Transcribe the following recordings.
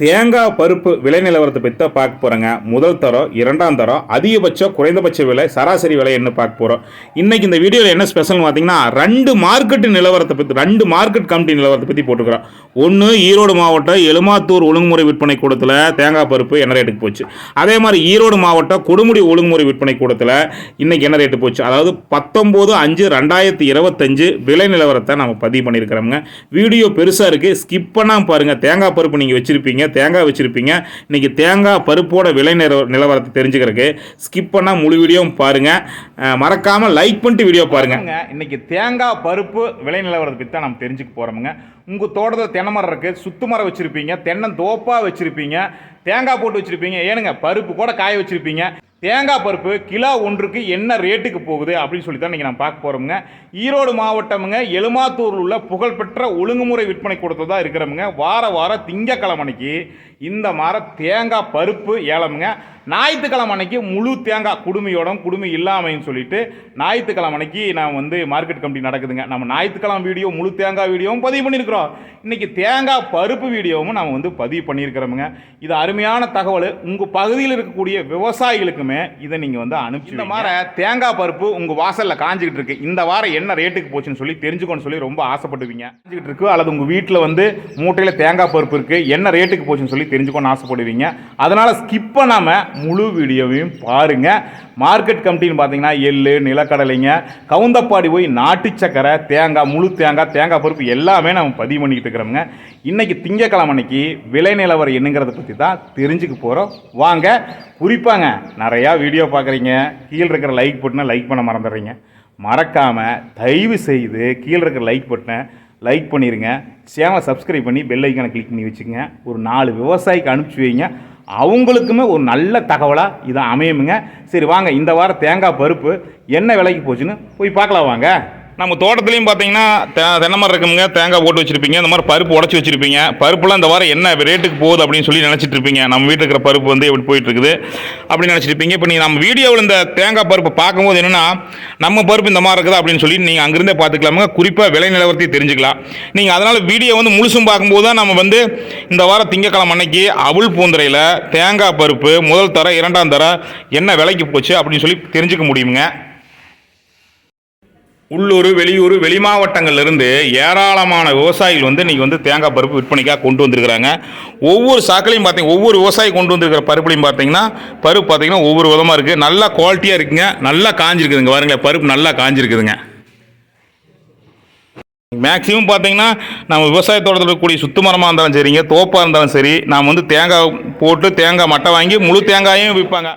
தேங்காய் பருப்பு விலை நிலவரத்தை பற்றி தான் பார்க்க போகிறோங்க முதல் தரம் இரண்டாம் தரம் அதிகபட்சம் குறைந்தபட்ச விலை சராசரி விலை என்ன பார்க்க போகிறோம் இன்றைக்கி இந்த வீடியோவில் என்ன ஸ்பெஷல்னு பார்த்தீங்கன்னா ரெண்டு மார்க்கெட் நிலவரத்தை பற்றி ரெண்டு மார்க்கெட் கமிட்டி நிலவரத்தை பற்றி போட்டுக்கிறோம் ஒன்று ஈரோடு மாவட்டம் எலுமாத்தூர் ஒழுங்குமுறை விற்பனை கூடத்தில் தேங்காய் பருப்பு என்ன ரேட்டுக்கு போச்சு. அதே மாதிரி ஈரோடு மாவட்டம் கொடுமுடி ஒழுங்குமுறை விற்பனை கூடத்தில் இன்றைக்கி என்ன ரேட்டு போச்சு? அதாவது பத்தொம்போது அஞ்சு ரெண்டாயிரத்தி இருபத்தஞ்சு விலை நிலவரத்தை நம்ம பதிவு பண்ணியிருக்கிறோங்க வீடியோ பெருசாக இருக்குது ஸ்கிப் பண்ணாமல் பாருங்கள் தேங்காய் பருப்பு நீங்கள் வச்சுருப்பீங்க தேங்காய் வச்சுருப்பீங்க. இன்றைக்கி தேங்காய் பருப்போட விலை நிலவ நிலவரத்தை தெரிஞ்சுக்கிறதுக்கு ஸ்கிப் பண்ணால் முழு வீடியோவும் பாருங்கள் மறக்காமல் லைக் பண்ணிட்டு வீடியோ பாருங்கள் இன்றைக்கி தேங்காய் பருப்பு விலை நிலவரத்தை பற்றி தான் நம்ம தெரிஞ்சுக்க போகிறோமுங்க உங்கள் தோட்டத்தில் தென்னை மரம் இருக்குது சுத்து மரம் வச்சுருப்பீங்க தென்னந்தோப்பாக வச்சுருப்பீங்க தேங்காய் போட்டு வச்சுருப்பீங்க ஏனுங்க பருப்பு கூட காய வச்சுருப்பீங்க. தேங்காய் பருப்பு கிலோ ஒன்றுக்கு என்ன ரேட்டுக்கு போகுது அப்படின்னு சொல்லி தான் இன்றைக்கி நான் பார்க்க போகிறோமுங்க ஈரோடு மாவட்டமுங்க எலுமாத்தூரில் உள்ள புகழ்பெற்ற ஒழுங்குமுறை விற்பனை கூடத்தில் தான் இருக்கிறோமுங்க. வார வாரம் திங்கக்கிழமைக்கு இந்த மர தேங்காய் பருப்பு ஏலமுங்க. ஞாயிற்றுக்கிழமை அன்னைக்கு முழு தேங்காய் குடுமையோட குடுமி இல்லாமைன்னு சொல்லிட்டு ஞாயிற்றுக்கிழமை அன்னைக்கு நான் வந்து மார்க்கெட் கமிட்டி நடக்குதுங்க. நம்ம ஞாயிற்றுக்கிழமை வீடியோ முழு தேங்காய் வீடியோவும் பதிவு பண்ணியிருக்கிறோம். இன்றைக்கி தேங்காய் பருப்பு வீடியோவும் நம்ம வந்து பதிவு பண்ணியிருக்கிறோமுங்க. இது அருமையான தகவல். உங்கள் பகுதியில் இருக்கக்கூடிய விவசாயிகளுக்குமே இதை நீங்கள் வந்து அனுப்பிச்சு இந்த மாதிரி தேங்காய் பருப்பு உங்கள் வாசலில் காஞ்சிக்கிட்டு இருக்கு. இந்த வாரம் என்ன ரேட்டுக்கு போச்சுன்னு சொல்லி தெரிஞ்சுக்கணும்னு சொல்லி ரொம்ப ஆசைப்படுவீங்க. காஞ்சிக்கிட்டு இருக்கு. அல்லது உங்கள் வீட்டில் வந்து மூட்டையில் தேங்காய் பருப்பு இருக்குது என்ன ரேட்டுக்கு போச்சுன்னு சொல்லி தெரிஞ்சுக்கணும்னு ஆசைப்படுவீங்க. அதனால் ஸ்கிப் பண்ணாமல் முழு வீடியோவையும் பாருங்கள் மார்க்கெட் கமிட்டின்னு பார்த்தீங்கன்னா எள்ளு நிலக்கடலைங்க கவுந்தப்பாடி போய் நாட்டு சக்கரை தேங்காய் முழு தேங்காய் தேங்காய் பருப்பு எல்லாமே நம்ம பதிவு பண்ணிக்கிட்டு இருக்கிறோமுங்க. இன்றைக்கி திங்கக்கிழமை அன்னைக்கு விலை நிலவரம் என்னங்கிறத பற்றி தான் தெரிஞ்சுக்க போகிறோம் வாங்க குறிப்பாங்க நிறையா வீடியோ பார்க்குறீங்க. கீழே இருக்கிற லைக் பட்டனை லைக் பண்ண மறந்துடுறீங்க. மறக்காமல் தயவு செய்து கீழே இருக்கிற லைக் பட்டனை லைக் பண்ணிடுங்க சேனலை சப்ஸ்கிரைப் பண்ணி பெல் ஐக்கானை கிளிக் பண்ணி வச்சுக்கோங்க. ஒரு நாலு விவசாயிக்கு அனுப்பிச்சி வைங்க. அவங்களுக்குமே ஒரு நல்ல தகவலாக இதை அமையுமுங்க. சரி வாங்க இந்த வாரம் தேங்காய் பருப்பு என்ன விலைக்கு போச்சுன்னு போய் பார்க்கலாம் வாங்க. நம்ம தோட்டத்துலையும் பார்த்தீங்கன்னா தே தென்னை மரம் இருக்குங்க தேங்காய் போட்டு வச்சுருப்பீங்க இந்த மாதிரி பருப்பு உடச்சி வச்சுருப்பீங்க. பருப்புலாம் இந்த வாரம் என்ன ரேட்டுக்கு போகுது அப்படின்னு சொல்லி நினச்சிட்டு இருப்பீங்க. நம்ம வீட்டில் இருக்கிற பருப்பு வந்து எப்படி போயிட்டு இருக்குது அப்படின்னு நினச்சிருப்பீங்க இப்போ நீங்கள் நம்ம வீடியோவில் இந்த தேங்காய் பருப்பு பார்க்கும்போது என்னென்னா நம்ம பருப்பு இந்த மாதிரி இருக்குதா அப்படின்னு சொல்லி நீங்கள் அங்கிருந்தே பார்த்துக்கலாமுங்க. குறிப்பாக விலை நிலவரத்தையும் தெரிஞ்சுக்கலாம். நீங்கள் அதனால் வீடியோ வந்து முழுசும் பார்க்கும்போது தான் நம்ம வந்து இந்த வாரம் திங்கக்கிழமை அன்னைக்கு அவுள் பூந்தரையில் தேங்காய் பருப்பு முதல் தர இரண்டாம் தர என்ன விலைக்கு போச்சு அப்படின்னு சொல்லி தெரிஞ்சுக்க முடியுங்க உள்ளூர் வெளியூர் வெளி மாவட்டங்கள்லேருந்து ஏராளமான விவசாயிகள் வந்து இன்றைக்கி வந்து தேங்காய் பருப்பு விற்பனைக்காக கொண்டு வந்திருக்கிறாங்க. ஒவ்வொரு சாக்களையும் பார்த்தீங்க ஒவ்வொரு விவசாயி கொண்டு வந்திருக்கிற பருப்புலையும் பார்த்தீங்கன்னா பருப்பு பார்த்தீங்கன்னா ஒவ்வொரு விதமாக இருக்குது நல்லா குவாலிட்டியாக இருக்குங்க. நல்லா காஞ்சிருக்குதுங்க. பாருங்களேன் பருப்பு நல்லா காஞ்சிருக்குதுங்க. மேக்ஸிமம் பார்த்தீங்கன்னா நம்ம விவசாய தோட்டத்தில் இருக்கக்கூடிய சுத்து மரமாக இருந்தாலும் சரிங்க தோப்பாக இருந்தாலும் சரி நாம் வந்து தேங்காய் போட்டு தேங்காய் மட்டை வாங்கி முழு தேங்காயும் விற்பாங்க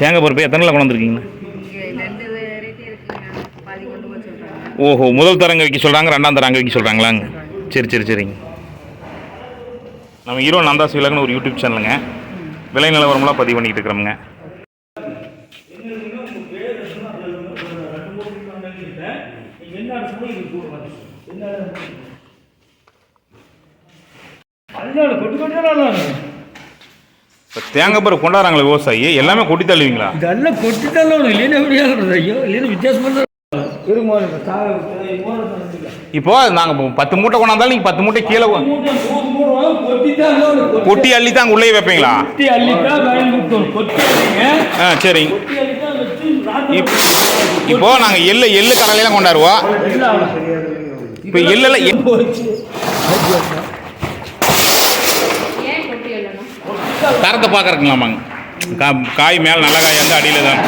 தேங்காய் பருப்பு எத்தனை கொண்டு வந்திருக்கீங்க? ஓஹோ முதல் தரங்க வைக்க சொல்கிறாங்க ரெண்டாம் தரங்க வைக்க சொல்கிறாங்களாங்க சரி சரி சரிங்க நம்ம ஹீரோ நந்தாஸ் விலகுன்னு ஒரு யூடியூப் சேனலுங்க. விலை நிலவரம்லாம் பதிவு பண்ணிக்கிட்டு இருக்கிறோமுங்க. தேங்காய் பருப்பு கொண்டாடுறாங்களே விவசாயி எல்லாமே கொட்டி தள்ளுவீங்களா? இதெல்லாம் கொட்டி தள்ளணும் இல்லைன்னா எப்படியா ஐயோ? இல்லைன்னா வித்தியாசமாக இப்போ நாங்கள் பத்து மூட்டை கொண்டாந்தாலும் நீங்கள் பத்து மூட்டை கீழே கொட்டி அள்ளி தான் அங்கே உள்ளே வைப்பீங்களா? ஆ சரிங்க இப்போ நாங்கள் எள்ளு எள்ளு கடலையெல்லாம் கொண்டாடுவோம் இப்போ எள்ளெல்லாம் எ- போச்சு. ஏன் கொட்டி எழணும் தரத்தை பார்க்கறக்குங்களாமாங்க கா காய் மேலே நல்ல காய் வந்து அடியில் தான்.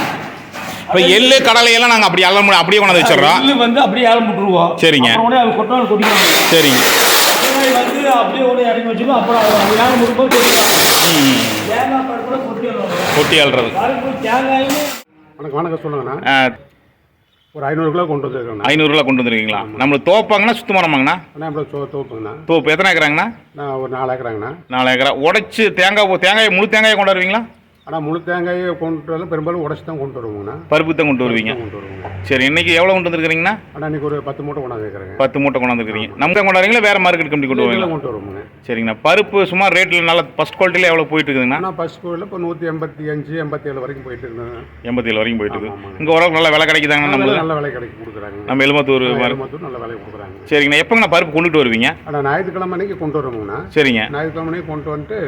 இப்போ எள்ளு கடலையெல்லாம் நாங்கள் அப்படி அள்ள முடியும் அப்படியே கொண்டாந்து வச்சிடுறோம். நெல்லு வந்து அப்படியே ஏலம் விட்டுருவோம் சரிங்க. உடனே அது கொட்டாலும் கொட்டிக்கலாம் சரிங்க. வந்து அப்படியே உடனே இறங்கி வச்சிருவோம். அப்புறம் அது ஏலம் விடும்போது கொட்டிக்கலாம் ம். தேங்காய் பருப்பு கூட கொட்டி அள்ளுறது வணக்கம் வணக்கம். சொல்லுங்கண்ணா. ஆ, ஒரு ஐநூறு கிலோ கொண்டு வந்துருக்கேண்ணா ஐநூறுரூவா கொண்டு வந்துருக்கீங்களா? நம்மளுக்கு தோப்பாங்கன்னா சுத்த மரமாங்கண்ணா அண்ணா நம்மள சோ தோப்புங்கண்ணா. தோப்பு. எத்தனை ஏக்கராங்கண்ணா? நான் ஒரு நாலு ஏக்கராங்கண்ணா. நாலு ஏக்கரா. உடைச்சு தேங்காய் தேங்காய் முழு தேங்காயை கொண்டு வருவீங்களா ஆனால் முழு தேங்காயை கொண்டு வரலாம் பெரும்பாலும் உடச்சி தான் கொண்டு வருவோங்கண்ணா. பருப்பு தான் கொண்டு வருவீங்க? கொண்டு வருவோங்க சரி இன்னைக்கு எவ்வளோ கொண்டு வந்துருக்கிறீங்கண்ணா? ஆனால் இன்னைக்கு ஒரு பத்து மூட்டை கொண்டாந்து வைக்கிறேங்க. பத்து மூட்டை கொண்டாந்துருக்கிறீங்க நம்ம தான் கொண்டாடுறீங்களா வேறு மார்க்கெட் கம்பெனி கொண்டு வருவீங்களா கொண்டு வருவோங்க சரிங்கண்ணா. பருப்பு சுமார் ரேட்டில் நல்ல ஃபஸ்ட் குவாலிட்டியில் எவ்வளோ போயிட்டு இருக்குதுங்கண்ணா? ஆனால் ஃபஸ்ட் ஸ்கூலில் இப்போ நூற்றி எண்பத்தி அஞ்சு எண்பத்தி ஏழு வரைக்கும் போயிட்டு இருந்தேன் எண்பத்தி ஏழு வரைக்கும் போயிட்டு இருக்குது. இங்கே ஓரளவுக்கு நல்ல விலை கிடைக்குதாங்கண்ணா நம்ம நல்ல விலை கிடைக்கு கொடுக்குறாங்க. நம்ம எலுமத்தூர் கோயம்புத்தூர் நல்ல விலை கொடுக்குறாங்க. சரிங்கண்ணா. எப்போங்கண்ணா பருப்பு கொண்டுட்டு வருவீங்க? ஆனால் ஞாயிற்றுக்கிழமை அன்னைக்கு கொண்டு வருவோங்கண்ணா சரிங்க. ஞாயிற்றுக்கிழமை கொண்டு வந்துட்டு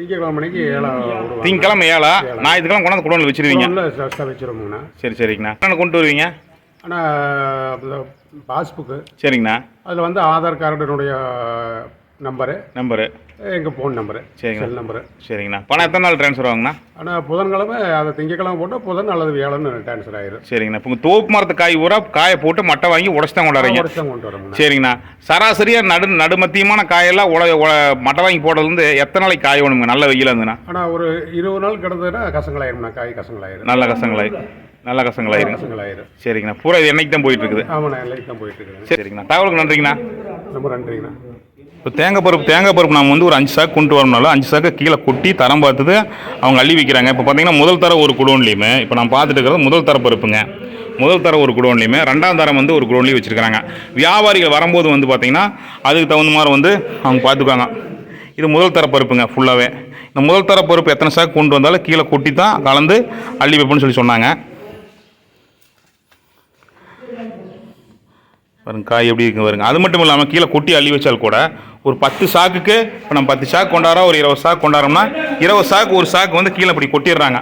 திங்கக்கிழமை அன்னைக்கு ஏழை திங்கக்கிழமை ஏழா ஞாயிற்றுக்கிழமை கொண்டாந்து குடோனில் வச்சிருவீங்க. சஸ்தாக வச்சுருவோங்கண்ணா சரி சரிங்கண்ணா. என்ன கொண்டு வருவீங்க? ஆனால் பாஸ்புக்கு. சரிங்கண்ணா. அதில் வந்து ஆதார் கார்டுனுடைய நம்பரு. நம்பரு. எங்கள் ஃபோன் நம்பரு சரிங்க. செல் நம்பரு சரிங்கண்ணா. பணம் எத்தனை நாள் ட்ரான்ஸ்ஃபர் ஆகுங்கண்ணா? ஆனால் புதன்கிழமை அதை திங்கக்கிழமை போட்டால் புதன் அல்லது வியாழன்னு ட்ரான்ஸ்ஃபர் ஆயிரும். சரிங்கண்ணா. இப்போ தோப்பு மரத்து காய் ஊரா காயை போட்டு மட்டை வாங்கி உடச்சி தான் கொண்டாடுறீங்க. உடச்சு தான் கொண்டு வரோம்ண்ணா சரிங்கண்ணா. சராசரியாக நடு நடுமத்தியமான காயெல்லாம் உட மட்டை வாங்கி போடுறதுலேருந்து எத்தனை நாளைக்கு காய வேணுங்க? நல்ல வெயில் இருந்துண்ணா ஆனால் ஒரு இருபது நாள் கிடந்ததுன்னா கசங்களாயிரும்ண்ணா காய் கசங்களாயிரும். நல்ல கசங்களாய் நல்ல கசங்களாயிருங்க கசங்களாயிரும். சரிங்கண்ணா. பூரா இது என்னைக்கு தான் போயிட்டு இருக்குது? ஆமாண்ணா எல்லாம் தான் போயிட்டு இருக்குதுங்க சரிங்கண்ணா. தகவலுக்கு நன்றிங்கண்ணா. ரொம்ப நன்றிங்கண்ணா. இப்போ தேங்காய் பருப்பு தேங்காய் பருப்பு நம்ம வந்து ஒரு அஞ்சு சாக்கு கொண்டு வரணும்னாலும் அஞ்சு சாக்கு கீழே கொட்டி தரம் பார்த்துட்டு அவங்க அள்ளி வைக்கிறாங்க. இப்போ பார்த்தீங்கன்னா முதல் தர ஒரு குடோன்லையுமே இப்போ நான் பார்த்துட்டு இருக்கிறது முதல் தர பருப்புங்க. முதல் தர ஒரு குடோன்லையுமே ரெண்டாம் தரம் வந்து ஒரு குடோன்லையும் வச்சுருக்காங்க வியாபாரிகள் வரும்போது வந்து பார்த்திங்கன்னா அதுக்கு தகுந்த மாதிரி வந்து அவங்க பார்த்துக்குவாங்க. இது முதல் தர பருப்புங்க ஃபுல்லாகவே இந்த முதல் தர பருப்பு எத்தனை சாக்கு கொண்டு வந்தாலும் கீழே கொட்டி தான் கலந்து அள்ளி வைப்போம்னு சொல்லி சொன்னாங்க. பாருங்க காய் எப்படி இருக்கு பாருங்க. அது மட்டும் இல்லாமல் கீழே கொட்டி அள்ளி வச்சால் கூட ஒரு பத்து சாக்குக்கு இப்போ நம்ம பத்து சாக்கு கொண்டாடுறோம் ஒரு இருபது சாக்கு கொண்டாடுறோம்னா இருபது சாக்கு ஒரு சாக்கு வந்து கீழே இப்படி கொட்டிடுறாங்க.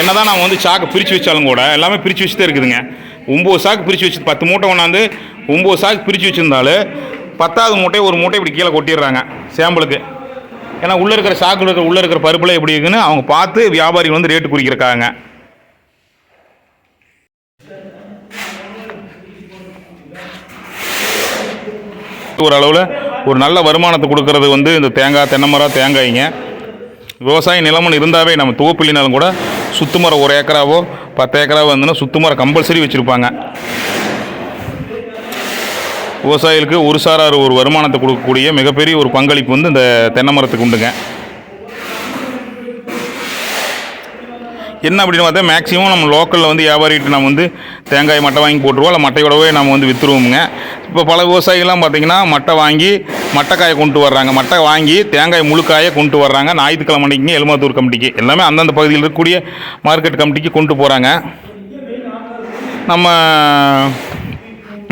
என்னதான் நம்ம வந்து சாக்கு பிரித்து வச்சாலும் கூட எல்லாமே பிரித்து வச்சுட்டே இருக்குதுங்க. ஒம்பது சாக்கு பிரித்து வச்சு பத்து மூட்டை கொண்டாந்து ஒம்பது சாக்கு பிரித்து வச்சுருந்தாலும் பத்தாவது மூட்டை ஒரு மூட்டை இப்படி கீழே கொட்டிடுறாங்க சேம்பிளுக்கு. ஏன்னா உள்ளே இருக்கிற சாக்கில் இருக்கிற உள்ளே இருக்கிற பருப்பில் எப்படி இருக்குன்னு அவங்க பார்த்து வியாபாரிகள் வந்து ரேட்டு குறிக்கிறக்காங்க ஓரளவில் ஒரு நல்ல வருமானத்தை கொடுக்கறது வந்து இந்த தேங்காய் தென்னைமரம் தேங்காய்ங்க. விவசாய நிலமன்னு இருந்தாவே நம்ம தோப்பிலினாலும் கூட சுத்து மரம் ஒரு ஏக்கராவோ பத்து ஏக்கராவோ வந்துன்னா சுத்து மரம் கம்பல்சரி வச்சுருப்பாங்க. விவசாயிகளுக்கு ஒரு சாரார் ஒரு வருமானத்தை கொடுக்கக்கூடிய மிகப்பெரிய ஒரு பங்களிப்பு வந்து இந்த தென்னை மரத்துக்கு உண்டுங்க. என்ன அப்படின்னு பார்த்தா மேக்ஸிமம் நம்ம லோக்கலில் வந்து வியாபாரிகிட்ட நம்ம வந்து தேங்காய் மட்டை வாங்கி போட்டுருவோம். இல்லை மட்டையோடவே நம்ம வந்து விற்றுருவோமுங்க இப்போ பல விவசாயிகள்லாம் பார்த்திங்கன்னா மட்டை வாங்கி மட்டைக்காயை கொண்டு வர்றாங்க. மட்டை வாங்கி தேங்காய் முழுக்காயை கொண்டு வர்றாங்க. ஞாயிற்றுக்கிழமை அன்னைக்கு எலுமாத்தூர் கமிட்டிக்கு. எல்லாமே அந்தந்த பகுதியில் இருக்கக்கூடிய மார்க்கெட் கமிட்டிக்கு கொண்டு போகிறாங்க நம்ம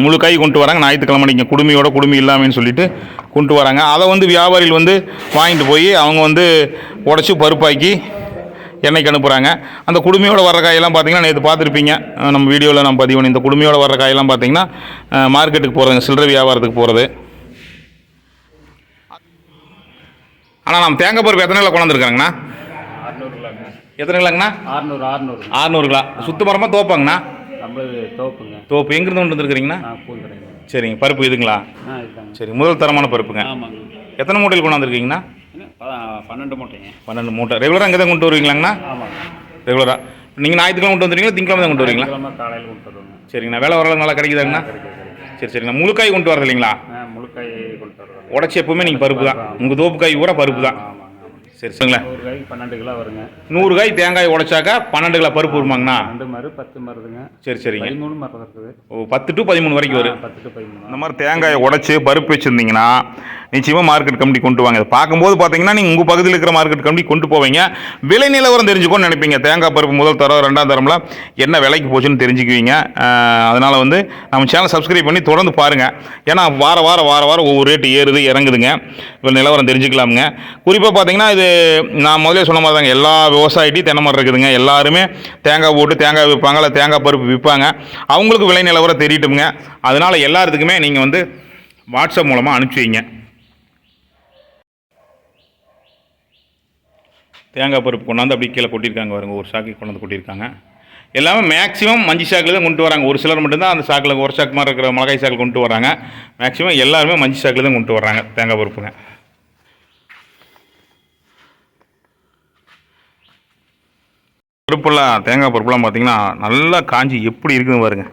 முழு கை கொண்டு வராங்க. ஞாயிற்றுக்கிழமை நீங்கள் குடுமையோட குடுமி இல்லாமன்னு சொல்லிட்டு கொண்டு வராங்க. அதை வந்து வியாபாரிகள் வந்து வாங்கிட்டு போய் அவங்க வந்து உடச்சி பருப்பாக்கி எண்ணெய்க்கு அனுப்புகிறாங்க அந்த குடுமையோட வர்ற காயெல்லாம் பார்த்தீங்கன்னா நேற்று பார்த்துருப்பீங்க. நம்ம வீடியோவில் நம்ம பதிவு இந்த குடுமையோட வர்ற காயெல்லாம் பார்த்தீங்கன்னா மார்க்கெட்டுக்கு போகிறதுங்க சில்லறை வியாபாரத்துக்கு போகிறது ஆனால் நம்ம தேங்காய் பருப்பு எத்தனை கிலோ கொண்டாந்துருக்காங்கண்ணா? எத்தனை கிலோங்கண்ணா? அறுநூறு அறுநூறு. ஆறுநூறு கிலோ. சுத்த மரமாக தோப்பாங்கண்ணா? நம்மளது தோப்புங்க. தோப்பு. எங்கேருந்து கொண்டு வந்துருக்கிறீங்கண்ணா? சரிங்க. பருப்பு இதுங்களா? சரி முதல் தரமான பருப்புங்க. எத்தனை மூட்டையில் கொண்டாந்துருக்கீங்கண்ணா? பன்னெண்டு மூட்டைங்க பன்னெண்டு மூட்டை. ரெகுலராக அங்கே தான் கொண்டு வருவீங்களாங்கண்ணா? ஆமாங்க. ரெகுலராக நீங்கள் ஞாயிற்றுக்கிழமை கொண்டு வந்துருவீங்களா? திங்கக்கிழமை தான் கொண்டு வருவீங்களா? கிழமை காலையில் கொண்டு வருவோங்க. சரிங்கண்ணா. வேலை ஓரளவு நல்லா கிடைக்குதாங்கண்ணா? சரி சரிங்கண்ணா. முழுக்காய் கொண்டு வரது இல்லைங்களா? முழுக்காய் கொண்டு வருவாங்க உடச்சி எப்பவுமே நீங்கள் பருப்பு தான். உங்கள் தோப்பு காய் பூரா பருப்பு தான். சரி சரிங்களா ஒரு காய் பன்னெண்டு கிலோ வருங்க. நூறு காய் தேங்காய் உடைச்சாக்கா பன்னெண்டு கிலோ பருப்பு வருமாங்கண்ணா? ரெண்டு மரு பத்து மருதுங்க. சரி சரிங்க. பதிமூணு மரம் இருக்குது. ஓ பத்து டு பதிமூணு வரைக்கும் வரும். பத்து டு பதிமூணு. இந்த மாதிரி தேங்காயை உடைச்சு பருப்பு வச்சுருந்தீங்கன்னா நிச்சயமாக மார்க்கெட் கமிட்டி கொண்டு வாங்க. பார்க்கும்போது பார்த்தீங்கன்னா நீங்கள் உங்கள் பகுதியில் இருக்கிற மார்க்கெட் கமிட்டி கொண்டு போவீங்க. விலை நிலவரம் தெரிஞ்சுக்கோன்னு நினைப்பீங்க. தேங்காய் பருப்பு முதல் தரம் ரெண்டாம் தரம்லாம் என்ன விலைக்கு போச்சுன்னு தெரிஞ்சுக்குவீங்க. அதனால் வந்து நம்ம சேனல் சப்ஸ்கிரைப் பண்ணி தொடர்ந்து பாருங்கள் ஏன்னா வார வாரம் வார வாரம் ஒவ்வொரு ரேட்டு ஏறுது இறங்குதுங்க. இவ்வளோ நிலவரம் தெரிஞ்சுக்கலாமுங்க. குறிப்பாக பார்த்தீங்கன்னா இது நான் முதலே சொன்ன மாதிரி தாங்க. எல்லா விவசாயிட்டையும் தென்னை மரம் இருக்குதுங்க. எல்லாருமே தேங்காய் போட்டு தேங்காய் விற்பாங்க இல்லை தேங்காய் பருப்பு விற்பாங்க. அவங்களுக்கு விலை நிலவரம் தெரியட்டுங்க அதனால் எல்லாத்துக்குமே நீங்கள் வந்து வாட்ஸ்அப் மூலமாக அனுப்பிச்சி வைங்க. தேங்காய் பருப்பு கொண்டாந்து அப்படியே கீழே கொட்டியிருக்காங்க வருங்க ஒரு சாக்கு கொண்டாந்து கொட்டியிருக்காங்க. எல்லாமே மேக்ஸிமம் மஞ்சு சாக்கில் தான் கொண்டு வராங்க. ஒரு சிலர் மட்டும்தான் அந்த சாக்கில் ஒரு சாக்கு மாதிரி இருக்கிற மிளகாய் சாக்கில் கொண்டு வராங்க. மேக்ஸிமம் எல்லாருமே மஞ்சு சாக்கில் தான் கொண்டு வராங்க தேங்காய் பருப்புங்க. பருப்புலாம் தேங்காய் பருப்புலாம் பார்த்திங்கன்னா நல்லா காஞ்சி எப்படி இருக்குதுன்னு பாருங்கள்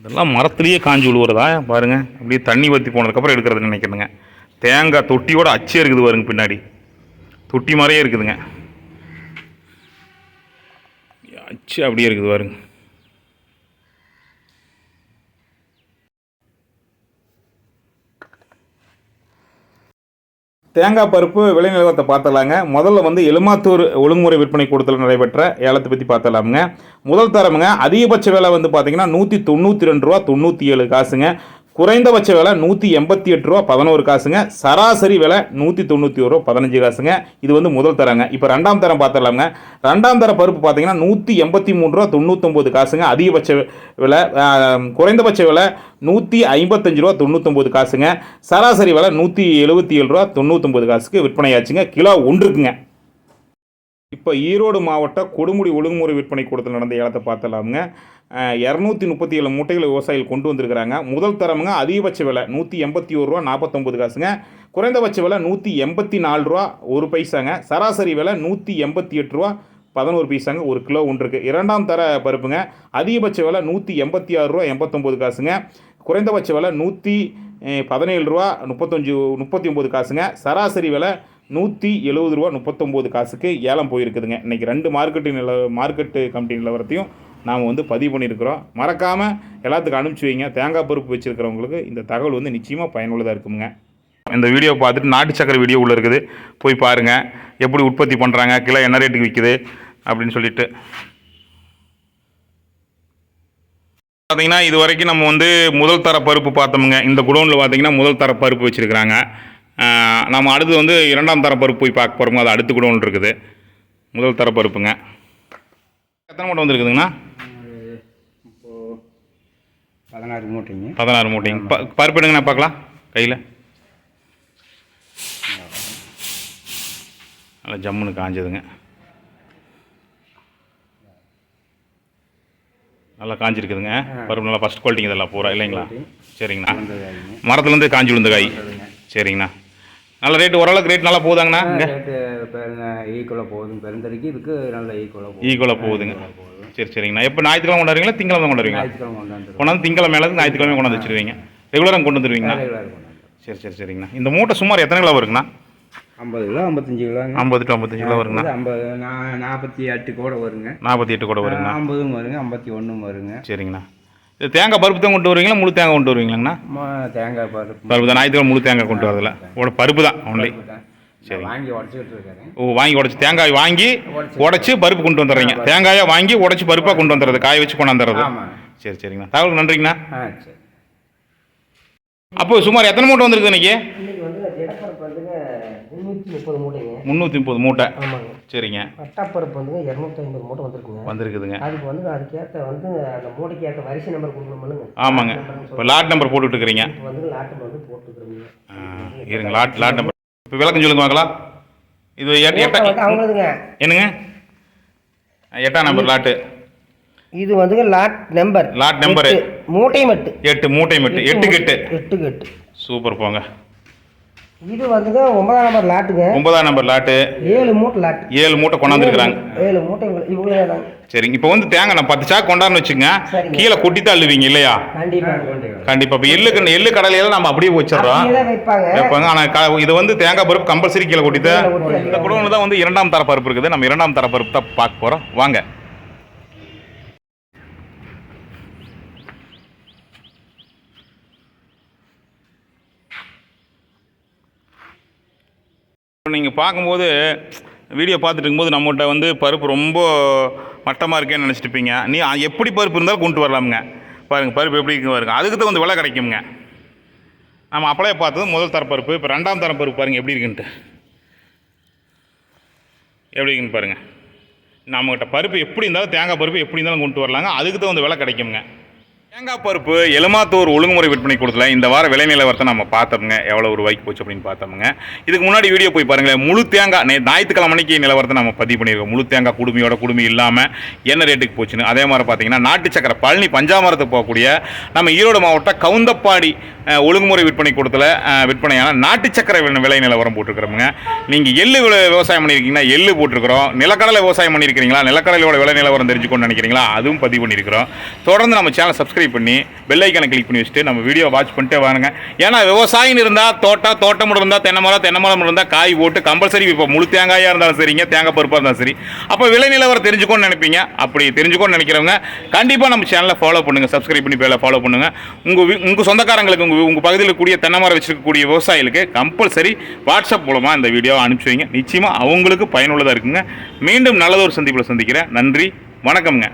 இதெல்லாம் மரத்துலேயே காஞ்சி விழுவுறதா பாருங்கள் அப்படியே தண்ணி வற்றி போனதுக்கப்புறம் எடுக்கிறது நினைக்கிறேங்க தேங்காய் தொட்டியோட அச்சே இருக்குது பாருங்க பின்னாடி. தொட்டி மாதிரியே இருக்குதுங்க. அச்சு அப்படியே இருக்குது பாருங்க. தேங்காய் பருப்பு விலை நிலவரத்தை பார்த்தலாங்க முதல்ல வந்து எலுமாத்தூர் ஒழுங்குமுறை விற்பனை கூடத்தில் நடைபெற்ற ஏலத்தை பற்றி பார்த்தலாமுங்க முதல் தரமுங்க அதிகபட்ச விலை வந்து பார்த்தீங்கன்னா நூற்றி தொண்ணூற்றி ரெண்டு ரூபா தொண்ணூற்றி ஏழு காசுங்க. குறைந்தபட்ச விலை நூற்றி எண்பத்தி எட்டு ரூபா பதினோரு காசுங்க. சராசரி விலை நூற்றி தொண்ணூற்றி ஒரு ரூபா பதினஞ்சு காசுங்க. இது வந்து முதல் தரங்க. இப்போ ரெண்டாம் தரம் பார்த்துடலாமுங்க ரெண்டாம் தர பருப்பு பார்த்தீங்கன்னா நூற்றி எண்பத்தி மூணு ரூபா தொண்ணூத்தொம்பது காசுங்க. அதிகபட்ச விலை குறைந்தபட்ச விலை நூற்றி ஐம்பத்தஞ்சு ரூபா தொண்ணூத்தொம்பது காசுங்க. சராசரி விலை நூற்றி எழுபத்தி ஏழு ரூபா தொண்ணூத்தொம்பது காசுக்கு விற்பனையாச்சுங்க. கிலோ ஒன்றுக்குங்க. இப்போ ஈரோடு மாவட்ட கொடுமுடி ஒழுங்குமுறை விற்பனை கூடத்தில் நடந்த ஏலத்தை பார்த்தலாமுங்க இரநூத்தி முப்பத்தி ஏழு மூட்டைகளை விவசாயிகள் கொண்டு வந்திருக்கிறாங்க. முதல் தரமுங்க அதிகபட்ச விலை நூற்றி எண்பத்தி ஒரு ரூபா நாற்பத்தொம்பது காசுங்க. குறைந்தபட்ச விலை நூற்றி எண்பத்தி நாலு ரூபா ஒரு பைசாங்க. சராசரி விலை நூற்றி எண்பத்தி எட்டு ரூபா பதினோரு பைசாங்க ஒரு கிலோ ஒன்றுக்கு. இரண்டாம் தர பருப்புங்க அதிகபட்ச விலை நூற்றி எண்பத்தி ஆறு ரூபா எண்பத்தொம்போது காசுங்க. குறைந்தபட்ச விலை நூற்றி பதினேழு ரூபா முப்பத்தஞ்சு முப்பத்தி ஒம்பது காசுங்க. சராசரி விலை நூற்றி எழுபது ரூபா முப்பத்தொம்போது காசுக்கு ஏலம் போயிருக்குதுங்க. இன்றைக்கி ரெண்டு மார்க்கெட்டு நில மார்க்கெட்டு கம்பெனி நிலவரத்தையும் நாம் வந்து பதிவு பண்ணியிருக்கிறோம். மறக்காமல் எல்லாத்துக்கும் அனுப்பிச்சி வைங்க. தேங்காய் பருப்பு வச்சுருக்கிறவங்களுக்கு இந்த தகவல் வந்து நிச்சயமாக பயனுள்ளதாக இருக்குங்க இந்த வீடியோ பார்த்துட்டு நாட்டு சக்கரை வீடியோ உள்ளே இருக்குது. போய் பாருங்கள் எப்படி உற்பத்தி பண்ணுறாங்க கிலோ என்ன ரேட்டுக்கு விற்குது அப்படின்னு சொல்லிட்டு. பார்த்தீங்கன்னா இது வரைக்கும் நம்ம வந்து முதல் தர பருப்பு பார்த்தோமுங்க. இந்த குடோனில் பார்த்தீங்கன்னா முதல் தர பருப்பு வச்சுருக்கிறாங்க. நம்ம அடுத்து வந்து இரண்டாம் தர பருப்பு போய் பார்க்க போகிறோங்க அது அடுத்த குடோன் இருக்குது. முதல் தர பருப்புங்க. எத்தனை மூட்டை வந்துருக்குதுங்கண்ணா? பதினாறு மூட்டைங்க. பதினாறு மூட்டைங்க. ப பருப்பு எடுங்கண்ணா பார்க்கலாம். கையில். நல்லா ஜம்முன்னு காஞ்சதுங்க. நல்லா காஞ்சிருக்குதுங்க. பருப்பு நல்லா ஃபஸ்ட் குவாலிட்டிங்க இதெல்லாம் பூரா இல்லைங்களா? சரிங்கண்ணா. மரத்துலேருந்து காஞ்சி விழுந்த காய். சரிங்கண்ணா. நல்ல ரேட்டு ஓரளவுக்கு ரேட் நல்லா போகுதாங்கண்ணா? ரேட்டு பெருங்க ஈக்குவலாக போகுதுங்க பெருந்தறிக்கு இதுக்கு நல்ல ஈக்குவலாக போகுது. ஈக்குவலாக போகுதுங்க. சரி சரிங்கண்ணா. எப்போ ஞாயிற்றுக்கிழமை கொண்டாடுறீங்களா? திங்கக்கிழமை கொண்டாடுறீங்களா? ஞாயிற்றுக்கிழமை கொண்டாந்து கொண்டாந்து திங்கக்கிழமை மேலே ஞாயிற்றுக்கிழமை கொண்டாந்து வச்சுருவீங்க. ரெகுலராக கொண்டு வந்துடுவீங்களா சரி சரி சரிங்கண்ணா. இந்த மூட்டை சுமார் எத்தனை கிலோ வருங்கண்ணா? ஐம்பது கிலோ ஐம்பத்தஞ்சு கிலோங்க ஐம்பது டு ஐம்பத்தஞ்சு கிலோ வருங்கண்ணா. ஐம்பது நாற்பத்தி எட்டு கூட வருங்க. நாற்பத்தி எட்டு கூட வருங்கண்ணா. ஐம்பதும் வருங்க ஐம்பத்தி ஒன்றும் வருங்க. சரிங்கண்ணா. தேங்காய் பருப்பு தான் கொண்டு வருவீங்களா? முழு தேங்காய் கொண்டு வருவீங்களாங்கண்ணா? தேங்காய் பருப்பு. பருப்பு தான். ஞாயிற்றுக்கிழமை முழு தேங்காய் கொண்டு வரதில்ல ஒரு பருப்பு தான். ஒன்லி. சரி. வாங்கி ஓ வாங்கி உடச்சி தேங்காய் வாங்கி உடச்சி. பருப்பு கொண்டு வந்துடுறீங்க. தேங்காயை வாங்கி உடச்சி பருப்பாக கொண்டு வந்துடுறது காய வச்சு கொண்டாந்துறது ஆமாம் சரி சரிங்கண்ணா. தகவல் நன்றிங்கண்ணா. அப்போ சுமார் எத்தனை மூட்டை வந்திருக்கு இன்னைக்கு? வந்து முந்நூற்றி முப்பது மூட்டை. ஆமாங்க. சரிங்க. பட்டாப்பருப்பு வந்துங்க இரநூத்தி ஐம்பது மூட்டை வந்திருக்குங்க. வந்திருக்குதுங்க. அதுக்கு வந்து அதுக்கேற்ற வந்து அந்த மூட்டைக்கு ஏற்ற வரிசை நம்பர் கொடுக்கணுமில்லுங்க ஆமாங்க. இப்போ லாட் நம்பர் போட்டுட்டு இருக்கிறீங்க வந்து லாட்டு வந்து போட்டுக்கிறோங்க ஆ, இருங்க லாட் லாட் நம்பர் இப்போ விளக்கம் சொல்லுங்க பார்க்கலாம். இது மூட்டை வந்து அவங்களதுங்க. என்னங்க? எட்டாம் நம்பர் லாட்டு இது வந்துங்க லாட் நம்பர் லாட் நம்பரு. மூட்டை மட்டு. எட்டு மூட்டை எட்டுக்கு எட்டு எட்டுக்கு எட்டு சூப்பர் போங்க. இது வந்துங்க ஒன்பதாம் நம்பர் லாட்டுங்க ஒன்பதாம் நம்பர் லாட்டு ஏழு மூட்டை லாட்டு ஏழு மூட்டை கொண்டாந்துருக்குறாங்க. ஏழு மூட்டை இவங்களே தாங்க சரிங்க. இப்போ வந்து தேங்காய் நான் பத்து சாக்கு கொண்டாந்து வச்சுங்க. கீழே கொட்டி தள்ளுவீங்க இல்லையா? கண்டிப்பாக கண்டிப்பா. இப்போ எள்ளுக்கு எள்ளு கடலையெல்லாம் நம்ம அப்படியே வச்சிடுறோம். தான் வைப்பாங்க. ஆனால் இது வந்து தேங்காய் பருப்பு கம்பல்சரி கீழே கொட்டி இந்த குடோனில் தான் வந்து இரண்டாம் தர பருப்பு இருக்குது. நம்ம இரண்டாம் தர பருப்பு தான் பார்க்க போகிறோம் வாங்க. நீங்கள் பார்க்கும்போது வீடியோ பார்த்துட்டு இருக்கும்போது நம்மகிட்ட வந்து பருப்பு ரொம்ப மட்டமாக இருக்கேன்னு நினச்சிட்டுப்பீங்க நீ எப்படி பருப்பு இருந்தாலும் கொண்டு வரலாமுங்க. பாருங்கள் பருப்பு எப்படி இருக்கு பாருங்க. அதுக்கு தான் வந்து விலை கிடைக்குங்க நம்ம அப்படியே பார்த்தது முதல் தர பருப்பு இப்போ ரெண்டாம் தரம் பருப்பு பாருங்கள் எப்படி இருக்குன்ட்டு. எப்படி இருக்குன்னு பாருங்கள் நம்மகிட்ட பருப்பு எப்படி இருந்தாலும் தேங்காய் பருப்பு எப்படி இருந்தாலும் கொண்டு வரலாங்க. அதுக்கு தான் வந்து விலை கிடைக்குங்க தேங்காய் பருப்பு எலுமாத்தூர் ஒழுங்குமுறை விற்பனை கொடுத்துல இந்த வார விலை நிலவரத்தை நம்ம பார்த்தோம்ங்க. எவ்வளோ ரூபாய்க்கு போச்சு அப்படின்னு பார்த்தோம்ங்க. இதுக்கு முன்னாடி வீடியோ போய் பாருங்களேன். முழு தேங்காய் நே ஞாயிற்றுக்கிழமை மணிக்கு நிலவரத்தை நம்ம பதிவு பண்ணியிருக்கோம். முழு தேங்காய் குடுமையோட குடுமி இல்லாமல் என்ன ரேட்டுக்கு போச்சுன்னு. அதே மாதிரி பார்த்தீங்கன்னா நாட்டு சக்கரை பழனி பஞ்சாமரத்துக்கு போகக்கூடிய நம்ம ஈரோடு மாவட்டம் கவுந்தப்பாடி ஒழுங்குமுறை விற்பனை கூடத்தில் விற்பனையான நாட்டு சக்கரை விலை- நிலவரம் போட்டிருக்கிறோமுங்க. நீங்கள் எள்ளு விவசாயம் பண்ணியிருக்கீங்கன்னா எள்ளு போட்டிருக்கிறோம். நிலக்கடலை விவசாயம் பண்ணியிருக்கிறீங்களா? நிலக்கடலையோட விலை நிலவரம் தெரிஞ்சுக்கணும்னு நினைக்கிறீங்களா? அதுவும் பதிவு பண்ணியிருக்கிறோம். தொடர்ந்து நம்ம சேனல் சப்ஸ்கிரைப் சப்ஸ்கிரைப் பண்ணி பெல் ஐக்கானை கிளிக் பண்ணி வச்சுட்டு நம்ம வீடியோ வாட்ச் பண்ணிட்டே வாருங்க. ஏன்னா விவசாயம் இருந்தால் தோட்டம் தோட்டம் இருந்தால் தென்னை மரம் இருந்தால் காய் போட்டு கம்பல்சரி இப்போ முழு தேங்காயாக இருந்தாலும் சரிங்க தேங்காய் பருப்பாக இருந்தாலும் சரி. அப்போ விலை நிலவரம் தெரிஞ்சுக்கோன்னு நினைப்பீங்க. அப்படி தெரிஞ்சுக்கோன்னு நினைக்கிறவங்க கண்டிப்பாக நம்ம சேனலை ஃபாலோ பண்ணுங்கள் சப்ஸ்கிரைப் பண்ணி பேரில் ஃபாலோ பண்ணுங்கள் உங்கள் உங்கள் சொந்தக்காரங்களுக்கு உங்கள் உங்கள் பகுதியில் கூடிய தென்னை மரம் விவசாயிகளுக்கு கம்பல்சரி வாட்ஸ்அப் மூலமாக இந்த வீடியோவை அனுப்பிச்சி வைங்க. நிச்சயமாக அவங்களுக்கு பயனுள்ளதாக இருக்குங்க. மீண்டும் நல்லதொரு சந்திப்பில் சந்திக்கிறேன். நன்றி வணக்கம்ங்க.